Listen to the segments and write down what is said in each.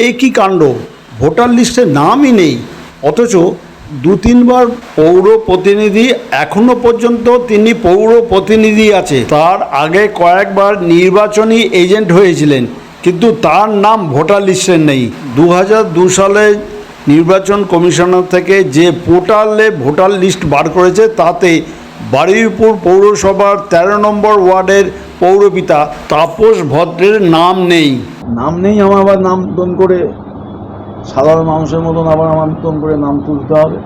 এই কি কাণ্ড? ভোটার লিস্টে নামই নেই। অথচ দু তিনবার পৌর প্রতিনিধি এখনও পর্যন্ত তিনি পৌর প্রতিনিধি আছে। তার আগে কয়েকবার নির্বাচনী এজেন্ট হয়েছিলেন, কিন্তু তার নাম ভোটার লিস্টে নেই। দু দু সালে নির্বাচন কমিশনার থেকে যে পোর্টালে ভোটার লিস্ট বার করেছে, তাতে বারুইপুর পৌরসভার তেরো নম্বর ওয়ার্ডের পৌরপিতা তাপস ভদ্রের নাম নেই। নাম নেই আমার আবার নাম নতুন করে সাধারণ মানুষের মতন আবার আমার নতুন করে নাম তুলতে হবে।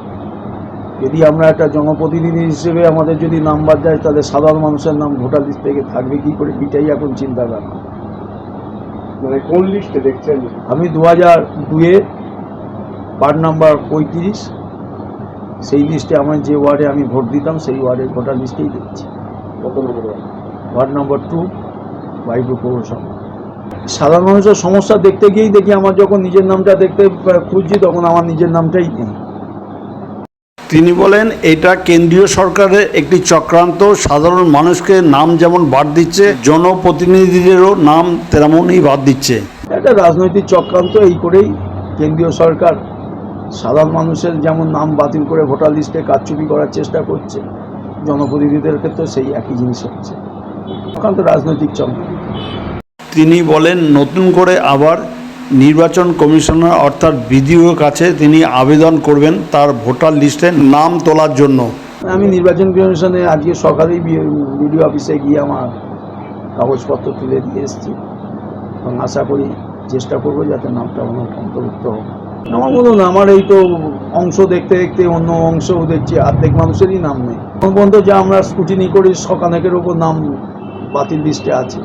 যদি আমরা একটা জনপ্রতিনিধি হিসেবে আমাদের যদি নাম্বার বাদ যায় তাহলে সাধারণ মানুষের নাম ভোটার লিস্ট থেকে থাকবে কি করে? এটাই এখন চিন্তা ভাবনা মানে কোন লিস্টে দেখছেন? আমি দু হাজার দুয়ে ওয়ার্ড নাম্বার পঁয়ত্রিশ সেই লিস্টে আমার যে ওয়ার্ডে আমি ভোট দিতাম সেই ওয়ার্ডের ভোটার লিস্টেই দেখছি। কত নম্বর ওয়ার্ড? নাম্বার টু বাইপুর পৌরসভা। সাধারণ মানুষের সমস্যা দেখতে গিয়েই দেখি আমার যখন নিজের নামটা দেখতে খুঁজছি তখন আমার নিজের নামটাই নেই। তিনি বলেন এটা কেন্দ্রীয় সরকারের একটি চক্রান্ত। সাধারণ মানুষকে নাম যেমন বাদ দিচ্ছে জনপ্রতিনিধিদেরও নাম তেমনই বাদ দিচ্ছে। একটা রাজনৈতিক চক্রান্ত এই করেই কেন্দ্রীয় সরকার সাধারণ মানুষের যেমন নাম বাতিল করে ভোটার লিস্টে কারচুপি করার চেষ্টা করছে জনপ্রতিনিধিদের ক্ষেত্রে সেই একই জিনিস হচ্ছে। চক্রান্ত রাজনৈতিক চক্রান্ত তিনি বলেন নতুন করে আবার নির্বাচন কমিশনার অর্থাৎ বিডিওর কাছে তিনি আবেদন করবেন তার ভোটার লিস্টে নাম তোলার জন্য। আমি নির্বাচন কমিশনে আজকে সকালেই বিডিও অফিসে গিয়ে আমার কাগজপত্র তুলে দিয়ে এসেছি এবং আশা করি চেষ্টা করব যাতে নামটা আমার অন্তর্ভুক্ত হোক। আমার বলুন আমার এই তো অংশ দেখতে দেখতে অন্য অংশও দেখছি অর্ধেক মানুষেরই নাম নেই। পর্যন্ত যা আমরা স্কুটিনি করি সকানেকের ওপর নাম বাতিল লিস্টে আছে।